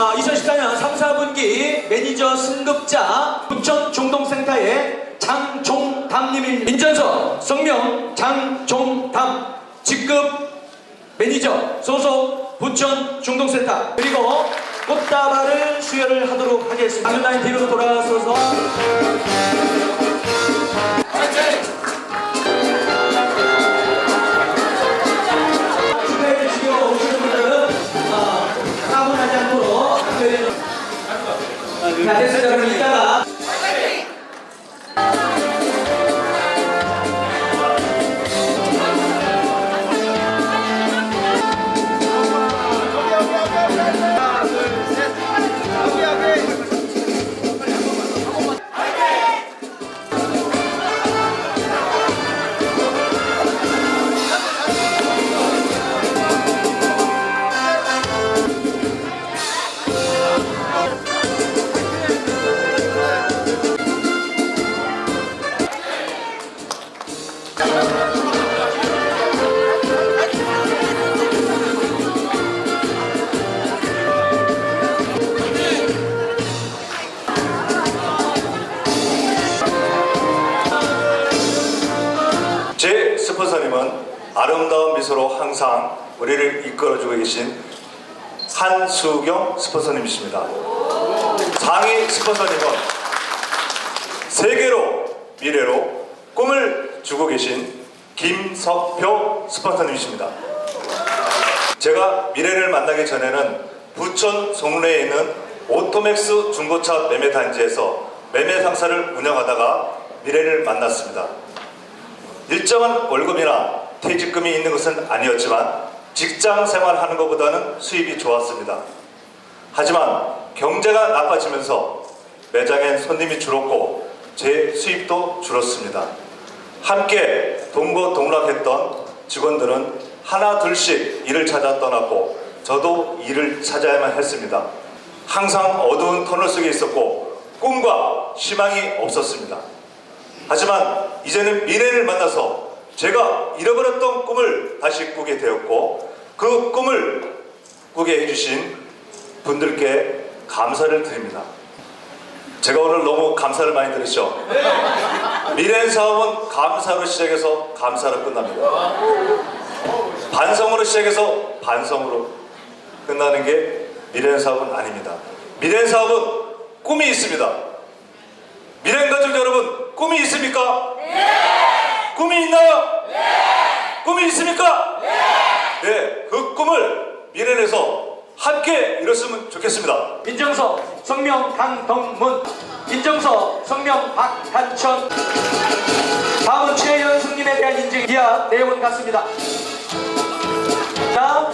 아, 2014년 3, 4분기 매니저 승급자 부천 중동센터의 장종담님입니다. 인전서 성명 장종담 직급 매니저 소속 부천 중동센터 그리고 꽃다발을 수여를 하도록 하겠습니다. 아주나인 뒤로 돌아서서 제 스폰서님은 아름다운 미소로 항상 우리를 이끌어주고 계신 한수경 스폰서님이십니다. 상위 스폰서님은 세계로 미래로 꿈을 주고 계신 김석표 스폰서님이십니다. 제가 미래를 만나기 전에는 부천 송내에 있는 오토맥스 중고차 매매 단지에서 매매 상사를 운영하다가 미래를 만났습니다. 일정한 월급이나 퇴직금이 있는 것은 아니었지만 직장 생활하는 것보다는 수입이 좋았습니다. 하지만 경제가 나빠지면서 매장엔 손님이 줄었고 제 수입도 줄었습니다. 함께 동거동락했던 직원들은 하나 둘씩 일을 찾아 떠났고 저도 일을 찾아야만 했습니다. 항상 어두운 터널 속에 있었고 꿈과 희망이 없었습니다. 하지만 이제는 미래를 만나서 제가 잃어버렸던 꿈을 다시 꾸게 되었고 그 꿈을 꾸게 해주신 분들께 감사를 드립니다. 제가 오늘 너무 감사를 많이 드렸죠? 미래 사업은 감사로 시작해서 감사로 끝납니다. 반성으로 시작해서 반성으로 끝나는 게 미래 사업은 아닙니다. 미래 사업은 꿈이 있습니다. 미래 가족 여러분 꿈이 있습니까? 네. 꿈이 있나요? 네. 꿈이 있습니까? 네. 네. 그 꿈을 미래에서 함께 이뤘으면 좋겠습니다. 인정서 성명 강동문 인정서 성명 박한천 다음은 최연승님에 대한 인증 이하 내용은 같습니다 자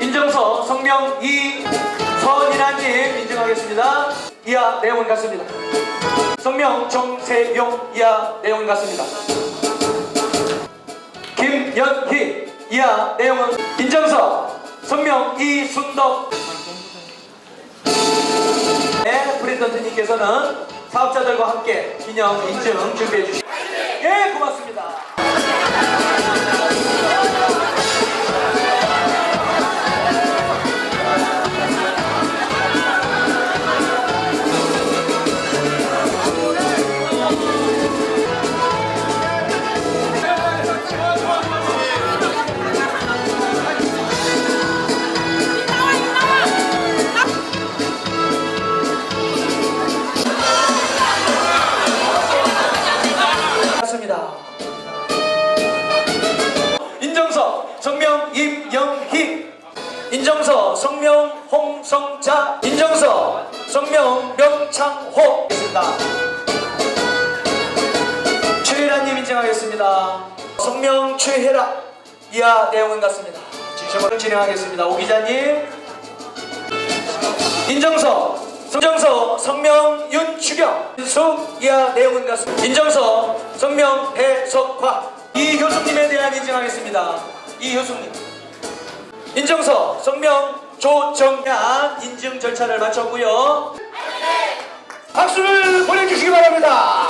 인정서 성명 이 선인아님 인증하겠습니다. 이하 내용은 같습니다. 성명 정세용 이하 내용은 같습니다. 김연희 이하 내용은 인정서. 성명 이순덕. 네, 프리던트님께서는 사업자들과 함께 기념 인증 준비해 주시기 예, 고맙습니다. 명창호 있습니다. 최혜라님 인정하겠습니다. 성명 최혜라 이하 내용은 같습니다. 진심으로 진행하겠습니다. 오 기자님 인정서 인정서 성명 윤추경 인수 이하 내용은 같습니다. 인정서 성명 배석화 이효숙님에 대한 인증하겠습니다. 이효숙님 인정서 성명 조정ያን 인증 절차를 마쳤고요. 박수를 보내주시기 바랍니다.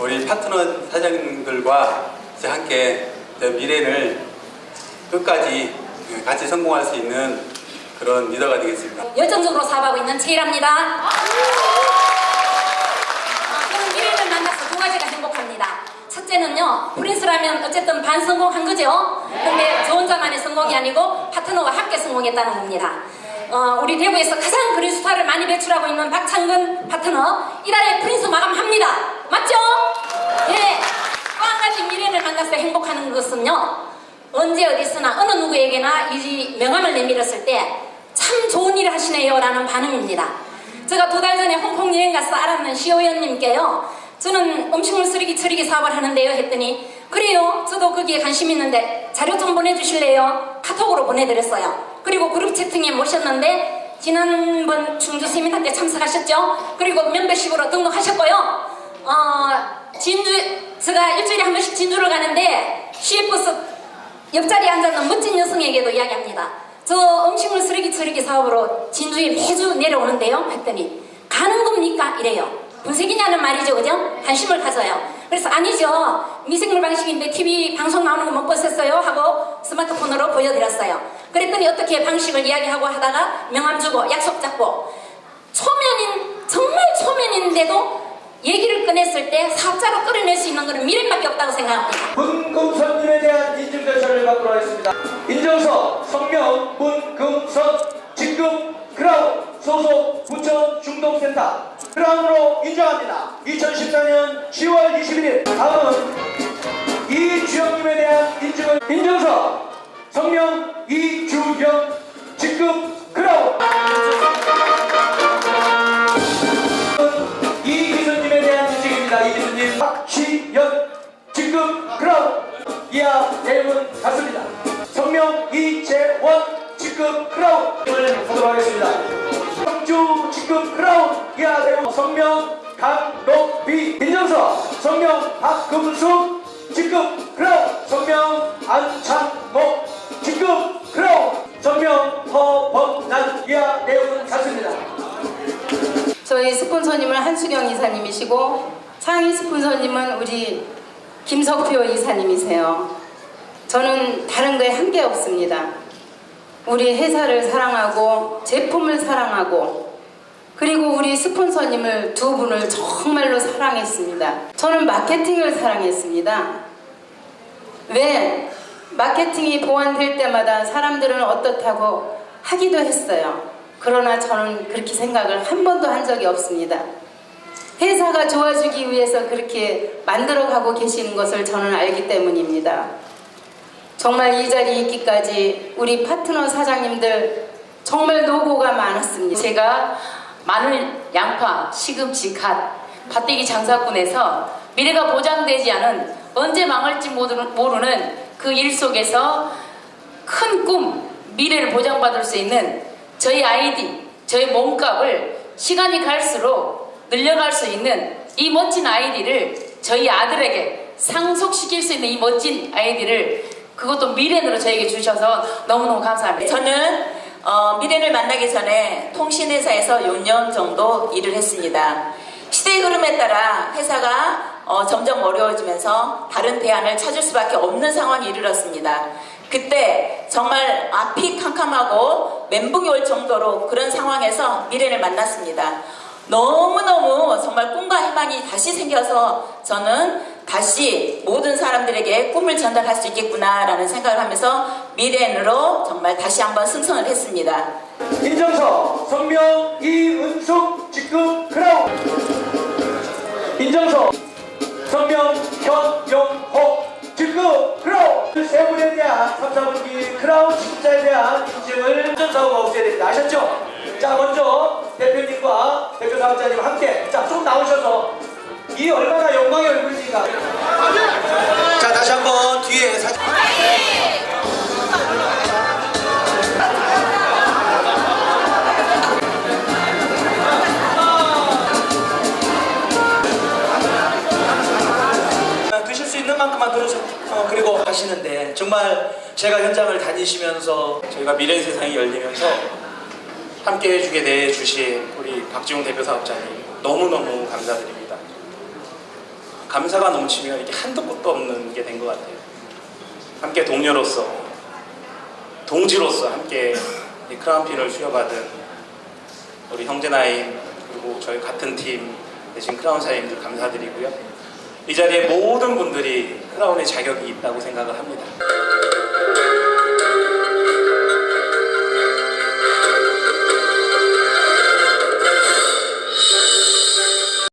우리 파트너 사장님들과 함께 미래를 끝까지 같이 성공할 수 있는 그런 리더가 되겠습니다. 열정적으로 사업하고 있는 최일합니다. 아, 저는 미래를 만나서 두 가지가 행복합니다. 첫째는요, 프린스라면 어쨌든 반 성공한 거죠. 근데 저 혼자만의 성공이 아니고 파트너와 함께 성공했다는 겁니다. 어, 우리 대구에서 가장 그린스타를 많이 배출하고 있는 박창근 파트너, 이달에 프린스 마감합니다. 맞죠? 예. 또한 가지 미래를 만나서 행복하는 것은요, 언제 어디서나 어느 누구에게나 이 명함을 내밀었을 때 참 좋은 일을 하시네요 라는 반응입니다. 제가 두 달 전에 홍콩 여행 가서 알았는 시호연님께요. 저는 음식물 쓰레기 처리기 사업을 하는데요 했더니 그래요 저도 거기에 관심 있는데 자료 좀 보내주실래요? 카톡으로 보내드렸어요. 그리고 그룹 채팅에 모셨는데 지난번 충주 세미나 때 참석하셨죠? 그리고 멤버십으로 등록하셨고요. 어, 진주 제가 일주일에 한 번씩 진주를 가는데 CF버스 옆자리에 앉아있는 멋진 여성에게도 이야기합니다. 저 음식물 쓰레기 처리기 사업으로 진주에 매주 내려오는데요. 했더니 가는 겁니까? 이래요. 분석이냐는 말이죠. 그죠? 관심을 가져요. 그래서 아니죠. 미생물 방식인데 TV 방송 나오는 거 못 보셨어요? 하고 스마트폰으로 보여드렸어요. 그랬더니 어떻게 방식을 이야기하고 하다가 명함 주고 약속 잡고 초면인 정말 초면인데도 얘기를 꺼냈을 때 사업자로 끌어낼 수 있는 것은 미래밖에 없다고 생각합니다. 받도록 하겠습니다. 인정서, 성명, 문 금 선, 직급, 크라운, 소속, 부천 중동센터, 크라운으로 인정합니다. 2014년 10월 21일. 다음은 이주영님에 대한 인증을, 인정서, 성명, 이주영, 직급, 하도록 하겠습니다. 성주 직급 크라운. 내용 성명 강록비. 인정서 성명 박금숙, 직급 크라운. 성명 안창목, 직급 크라운. 성명 허범난. 내용은 같습니다. 저희 스폰서님은 한수경 이사님이시고 상위 스폰서님은 우리 김석표 이사님이세요. 저는 다른 거에 한 게 없습니다. 우리 회사를 사랑하고 제품을 사랑하고 그리고 우리 스폰서님을 두 분을 정말로 사랑했습니다. 저는 마케팅을 사랑했습니다. 왜 마케팅이 보완될 때마다 사람들은 어떻다고 하기도 했어요. 그러나 저는 그렇게 생각을 한 번도 한 적이 없습니다. 회사가 좋아지기 위해서 그렇게 만들어가고 계시는 것을 저는 알기 때문입니다. 정말 이 자리에 있기까지 우리 파트너 사장님들 정말 노고가 많았습니다. 제가 마늘, 양파, 시금치, 갓, 밭대기 장사꾼에서 미래가 보장되지 않은 언제 망할지 모르는, 그 일 속에서 큰 꿈, 미래를 보장받을 수 있는 저희 아이디, 저희 몸값을 시간이 갈수록 늘려갈 수 있는 이 멋진 아이디를 저희 아들에게 상속시킬 수 있는 이 멋진 아이디를 그것도 미래으로 저에게 주셔서 너무너무 감사합니다. 저는 어, 미래를 만나기 전에 통신회사에서 6년 정도 일을 했습니다. 시대의 흐름에 따라 회사가 어, 점점 어려워지면서 다른 대안을 찾을 수밖에 없는 상황에 이르렀습니다. 그때 정말 앞이 캄캄하고 멘붕이 올 정도로 그런 상황에서 미래를 만났습니다. 너무너무 정말 꿈과 희망이 다시 생겨서 저는 다시 모든 사람들에게 꿈을 전달할 수 있겠구나라는 생각을 하면서 미래인으로 정말 다시 한번 승선을 했습니다. 인정서 성명 이은숙 직급 크라운 인정서 성명 현영호 직급 크라운 세 분에 대한 3, 4분기 크라운 직급자에 대한 인증을 운전사고가 없어야 됩니다 아셨죠? 자 먼저 대표님과 대표 사업자님과 함께 자좀 나오셔서 이 얼마 하시는데 정말 제가 현장을 다니시면서 저희가 미래 세상이 열리면서 함께 해주게 돼 주신 우리 박지웅 대표 사업자님 너무너무 감사드립니다. 감사가 넘치면 이게 한도 끝도 없는 게 된 것 같아요. 함께 동료로서, 동지로서 함께 이 크라운핀을 수여받은 우리 형제나임 그리고 저희 같은 팀 대신 크라운 사님들 감사드리고요. 이 자리에 모든 분들이 크라운의 자격이 있다고 생각을 합니다.